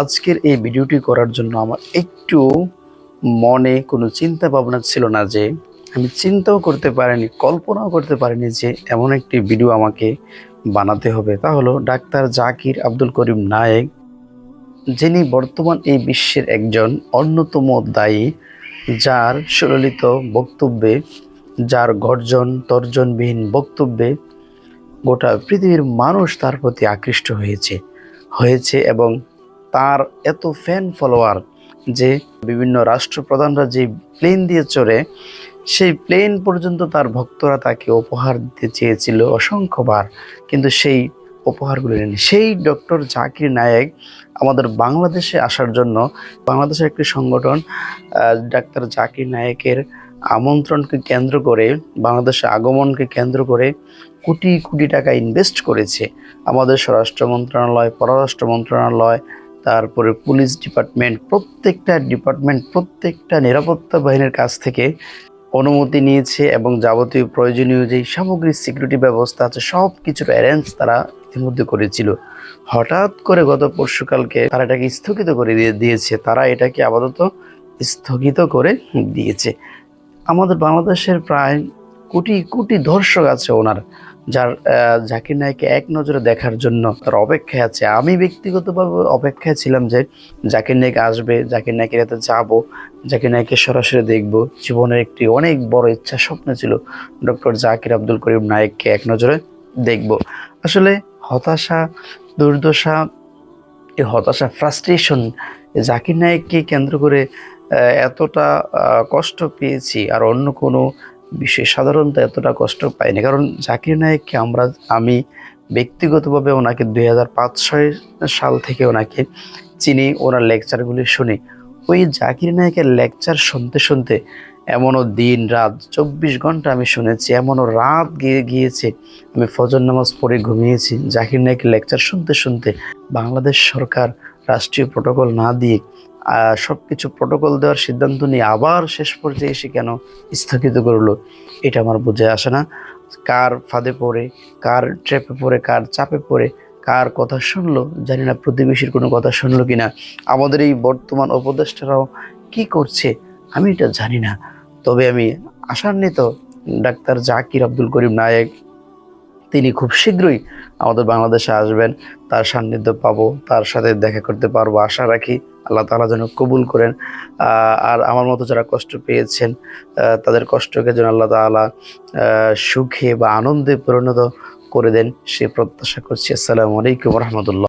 আজকের এই ভিডিওটি করার জন্য আমার একটু মনে কোনো চিন্তা ভাবনা ছিল না যে আমি চিন্তাও করতে পারিনি, কল্পনাও করতে পারিনি যে এমন একটি ভিডিও আমাকে বানাতে হবে। তা হলো ডাক্তার জাকির আব্দুল করিম নায়েক, যিনি বর্তমান এই বিশ্বের একজন অন্যতম দায়ী, যার সুললিত বক্তব্যে, যার গর্জন তর্জনবিহীন বক্তব্যে গোটা পৃথিবীর মানুষ তার প্রতি আকৃষ্ট হয়েছে। হয়েছে এবং তার এত ফ্যান ফলোয়ার যে বিভিন্ন রাষ্ট্রপ্রধানরা যে প্লেন দিয়ে চড়ে, সেই প্লেন পর্যন্ত তার ভক্তরা তাকে উপহার দিতে চেয়েছিল অসংখ্যবার। কিন্তু সেই উপহারগুলো নেই সেই ডক্টর জাকির নায়েক আমাদের বাংলাদেশে আসার জন্য, বাংলাদেশের একটি সংগঠন ডাক্তার জাকির নায়েকের আমন্ত্রণকে কেন্দ্র করে বাংলাদেশে আগমনকে কেন্দ্র করে কোটি কোটি টাকা ইনভেস্ট করেছে আমাদের স্বরাষ্ট্র মন্ত্রণালয়, পররাষ্ট্র মন্ত্রণালয় তারপরে পুলিশ ডিপার্টমেন্ট, প্রত্যেকটা ডিপার্টমেন্ট, প্রত্যেকটা নিরাপত্তা বাহিনীর কাছ থেকে অনুমতি নিয়েছে এবং যাবতীয় প্রয়োজনীয় যেই সামগ্রিক সিকিউরিটি ব্যবস্থা আছে সব কিছুর অ্যারেঞ্জ তারা ইতিমধ্যে করেছিল। হঠাৎ করে গত পরশুকালকে তারা এটাকে স্থগিত করে দিয়ে, দিয়েছে। তারা এটাকে আপাতত স্থগিত করে দিয়েছে। আমাদের বাংলাদেশের প্রায় কোটি কোটি দর্শক আছে ওনার, যার জাকির নায়ককে এক নজরে দেখার জন্য তার অপেক্ষায় আছে। আমি ব্যক্তিগতভাবে অপেক্ষায় ছিলাম যে জাকির নায়ক আসবে, জাকির নায়কের হাতে যাব, জাকির নায়ককে সরাসরি দেখব। জীবনের একটি অনেক বড় ইচ্ছা স্বপ্ন ছিল ডক্টর জাকির আব্দুল করিম নায়ককে এক নজরে দেখব। আসলে হতাশা, দুর্দশা, এই হতাশা ফ্রাস্ট্রেশন জাকির নায়ককে কেন্দ্র করে এতটা কষ্ট পেয়েছি আর অন্য কোনো বিষয়ে সাধারণত এতটা কষ্ট পাইনি। কারণ জাকির নায়েককে আমরা, আমি ব্যক্তিগতভাবে ওনাকে দুই হাজার পাঁচ ছয় সাল থেকে ওনাকে চিনি, ওনার লেকচারগুলি শুনি। ওই জাকির নায়কের লেকচার শুনতে শুনতে এমনও দিন রাত, চব্বিশ ঘণ্টা আমি শুনেছি, এমনও রাত গিয়ে গিয়েছে, আমি ফজর নামাজ পড়ে ঘুমিয়েছি। জাকির নায়কের লেকচার শুনতে শুনতে বাংলাদেশ সরকার রাষ্ট্রীয় প্রোটোকল না দিয়ে সব কিছু প্রোটোকল দেওয়ার সিদ্ধান্ত নিয়ে আবার শেষ পর্যায়ে এসে কেন স্থগিত করল, এটা আমার বুঝে আসে না। কার ফাঁদে পড়ে, কার ট্র্যাপে পড়ে, কার চাপে পড়ে, কার কথা শুনলো, জানি না প্রতিবেশীর কোনো কথা শুনলো কিনা। আমাদের এই বর্তমান উপদেষ্টারাও কি করছে, আমি এটা জানি না। তবে আমি আশান্বিত, ডাক্তার জাকির আব্দুল করিম নায়েক, তিনি খুব শীঘ্রই আমাদের বাংলাদেশে আসবেন। তার সান্নিধ্য পাবো, তার সাথে দেখা করতে পারব, আশা রাখি। আল্লাহ তালা যেন কবুল করেন আর আমার মতো যারা কষ্ট পেয়েছেন তাদের কষ্টকে যেন আল্লাহ তালা সুখে বা আনন্দে পরিণত করে দেন, সে প্রত্যাশা করছি। আসসালামু আলাইকুম রহমতুল্লাহ।